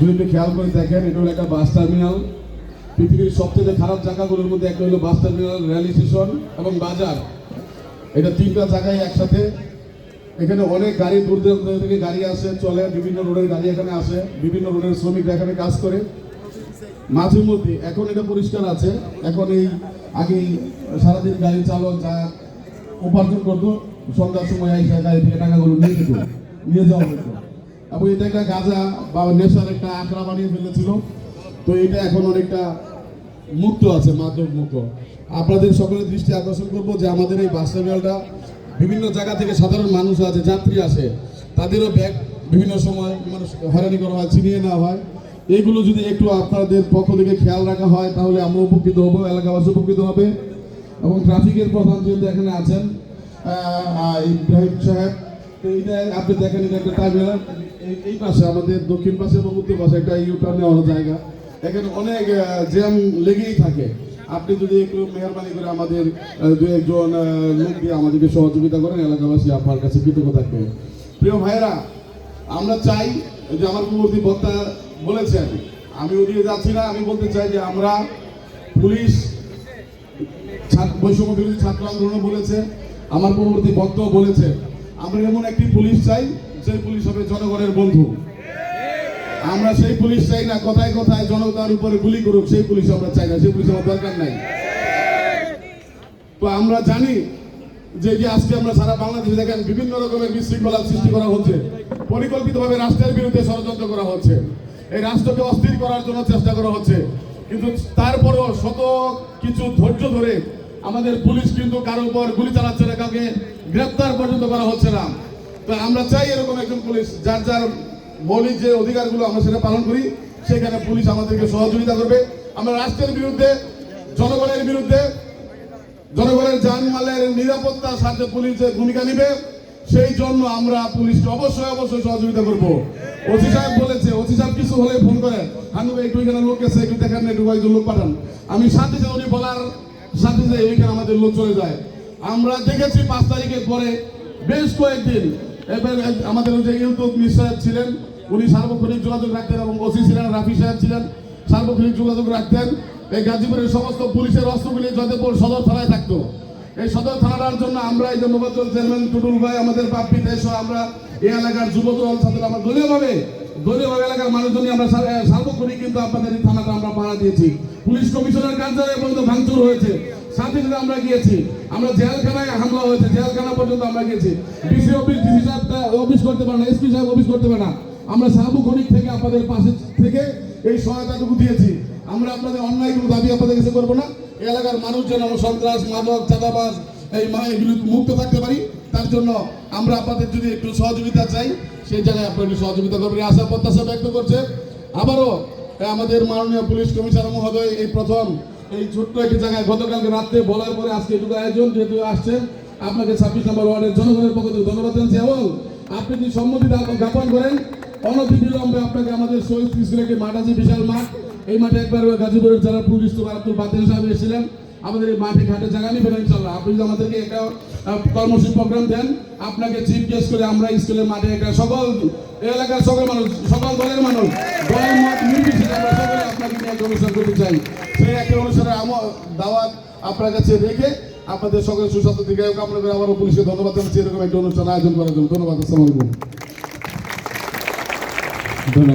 যদি একটু খেয়াল করে দেখেন, এটা হলো একটা বাস টার্মিনাল। পৃথিবীর সবচেয়ে খারাপ জায়গাগুলোর মধ্যে একটা হলো বাস টার্মিনাল, রেল স্টেশন এবং বাজার। এটা তিনটা জায়গায় একসাথে। এখানে অনেক গাড়ি দূর দূরান্ত থেকে গাড়ি আসে, চলে, বিভিন্ন রোডের গাড়ি এখানে আসে, বিভিন্ন রোডের শ্রমিকরা এখানে কাজ করে। মাঝে মধ্যে, এখন এটা পরিষ্কার আছে, এখন এই আগে সারাদিন গাড়ি চালক যা উপার্জন করতো, সন্ধ্যার সময় এসে গাড়ি থেকে টাকাগুলো নিয়ে যেত, নিয়ে যাওয়া হতো। এবং এটা একটা গাঁজা বা নেশার একটা আঁকড়া বানিয়ে ফেলেছিল। তো এটা এখন অনেকটা মুক্ত আছে, মাদক মুক্ত। আপনাদের সকলের দৃষ্টি আকর্ষণ করব যে আমাদের এই বাস টার্মিনালটা বিভিন্ন জায়গা থেকে সাধারণ মানুষ আছে, যাত্রী আসে। তাদেরও ব্যাগ বিভিন্ন সময় মানুষ হয়রানি করা হয়, ছিনিয়ে নেওয়া হয়। এইগুলো যদি একটু আপনাদের পক্ষ থেকে খেয়াল রাখা হয়, তাহলে আমরা উপকৃত হব, এলাকাবাসী উপকৃত হবে। এবং ট্রাফিকের প্রধান যেহেতু এখানে আছেন ইব্রাহিম সাহেব তো এইটা আপনি দেখেন এটা একটা টার্মিনাল এই- পাশে আমাদের দক্ষিণ পাশে এবং উত্তর পাশে একটা ইউটার্ন নেওয়ার জায়গা। এখানে অনেক জ্যাম লেগেই থাকে। আপনি যদি একটু মেহরবানি করে আমাদের দু একজন লোক দিয়ে আমাদেরকে সহযোগিতা করেন, এলাকাবাসী আপনার কাছে কৃতজ্ঞ থাকবে। প্রিয় ভাইয়েরা, আমরা চাই যে আমার পূর্ববর্তী বক্তা বলেছেন, আমি ওদিকে যাচ্ছি না, আমি বলতে চাই যে আমরা পুলিশ বৈষম্য বিরোধী ছাত্র আন্দোলন বলেছে আমার পূর্ববর্তী বক্তব্য বলেছে আমরা এমন একটি পুলিশ চাই, যে পুলিশ হবে জনগণের বন্ধু। আমরা সেই পুলিশ চাই না, কথায় কথায় জনতার উপরে গুলি করুক, সেই পুলিশ আমরা চাই না, সেই পুলিশ আমার দরকার নাই। তো আমরা জানি যে যে আজকে আমরা সারা বাংলাদেশে দেখেন বিভিন্ন রকমের বিশৃঙ্খলা সৃষ্টি করা হচ্ছে। পরিকল্পিতভাবে রাষ্ট্রের বিরুদ্ধে ষড়যন্ত্র করা হচ্ছে। এই রাষ্ট্রকে অস্থির করার জন্য চেষ্টা করা হচ্ছে। কিন্তু তারপরও শত কিছু ধৈর্য ধরে আমাদের পুলিশ কিন্তু কারও উপর গুলি চালাচ্ছে না, কাউকে গ্রেপ্তার পর্যন্ত করা হচ্ছে না। তো আমরা চাই এরকম একজন পুলিশ, যার যার মৌলিক যে অধিকারগুলো আমরা সেটা পালন করি, সেখানে পুলিশ আমাদেরকে সহযোগিতা করবে। আমরা রাষ্ট্রের বিরুদ্ধে, জনগণের বিরুদ্ধে, জনগণের জানমালের নিরাপত্তার সাথে পুলিশের ভূমিকা নিবে, সেই জন্য আমরা পুলিশকে অবশ্যই অবশ্যই সহযোগিতা করব। ওসি সাহেব বলেছে, ওসি সাহেব কিছু হলে ফোন করেন। হানু একটু লোক এসে একটু দেখেন একটু লোক পাঠান। আমি সাথে সাথে বলার সাথে সাথে এইখানে আমাদের লোক চলে যায়। আমরা দেখেছি পাঁচ তারিখের পরে বেশ কয়েকদিন এবার আমাদের যে ইউতুব মিস সাহেব ছিলেন, উনি সার্বক্ষণিক যোগাযোগ রাখতেন এবং ওসি ছিলেন, রাফি সাহেব ছিলেন, সার্বক্ষণিক যোগাযোগ রাখতেন। এই গাজীপুরের সমস্ত পুলিশের অস্ত্রগুলি যদেপুর সদর থানায় থাকতো। এই সদর থানার জন্য আমরা এই যে মোবাজ্জল চেয়ারম্যান টুটুল ভাই, আমাদের পাপ্পি সহ আমরা এই এলাকার যুবক দল ছাত্র আমরা দলীয়ভাবে দলীয়ভাবে এলাকার মানুষজন আমরা সার্বক্ষণিক কিন্তু আপনাদের থানাটা আমরা পাহারা দিয়েছি। পুলিশ কমিশনার কার্যালয় পর্যন্ত ভাঙচুর হয়েছে। সাথে সাথে আমরা গিয়েছি। আমরা জেলখানায় হামলা হয়েছে। জেলখানা পর্যন্ত আমরা গিয়েছি। ডিসি অফিস, ডিসি সাহেব অফিস করতে পারে না, এসপি সাহেব অফিস করতে পারে না। আমরা সার্বক্ষণিক থেকে আপনাদের পাশে থেকে এই সহায়তাটুকু দিয়েছি। আমরা আপনাদের অন্যায় কোনো দাবি আপনাদের কাছে করব না। এলাকার মানুষ যেন সন্ত্রাস, মাদক, চাঁদাবাজ এই এগুলো মুক্ত থাকতে পারি? তার জন্য আমরা আপনাদের যদি একটু সহযোগিতা চাই, সেই জায়গায় আপনারা একটু সহযোগিতা করবেন। আশা প্রত্যাশা ব্যক্ত করছে। আবারও আমাদের মাননীয় পুলিশ কমিশনার মহোদয় এই প্রথম এই ছোট্ট একটি জায়গায় গতকালকে রাত্রে বলার পরে আজকে এটুকু আয়োজন যেহেতু আসছেন আপনাকে ছাব্বিশ নম্বর ওয়ার্ডের জনগণের পক্ষ থেকে ধন্যবাদ জানাচ্ছি এবং আপনি যদি সম্মতি জ্ঞাপন- করেন, অনতি বিলম্বে আপনাকে আমাদের শহীদ স্কুলের একটি মাঠ আছে বিশাল মাঠ, এই মাঠে একবার গাজীপুরের যারা পুলিশ সুপার আব্দুল বাতিল সাহেব এসেছিলেন আমাদের এই মাঠে ঘাটে জায়গা নেবেন ইনশাল্লাহ আপনি যদি আমাদেরকে একটা কর্মসূচি প্রোগ্রাম দেন, আপনাকে চিফ গেস্ট করে আমরা স্কুলের মাঠে একটা সকল এলাকার সকল মানুষ, সকল দলের মানুষ দল মত নির্বিশেষে আমরা সকলে আপনাকে নিয়ে একটা অনুষ্ঠান করতে চাই। সেই একটা অনুষ্ঠানের আমার দাওয়াত আপনার কাছে রেখে আপনাদের সকলের সুস্বাস্থ্য দিকে কামনা আবারও পুলিশকে ধন্যবাদ জানাচ্ছি। এরকম একটা অনুষ্ঠান আয়োজন করার জন্য। ধন্যবাদ, আসসালামু আলাইকুম। ধন্যবাদ।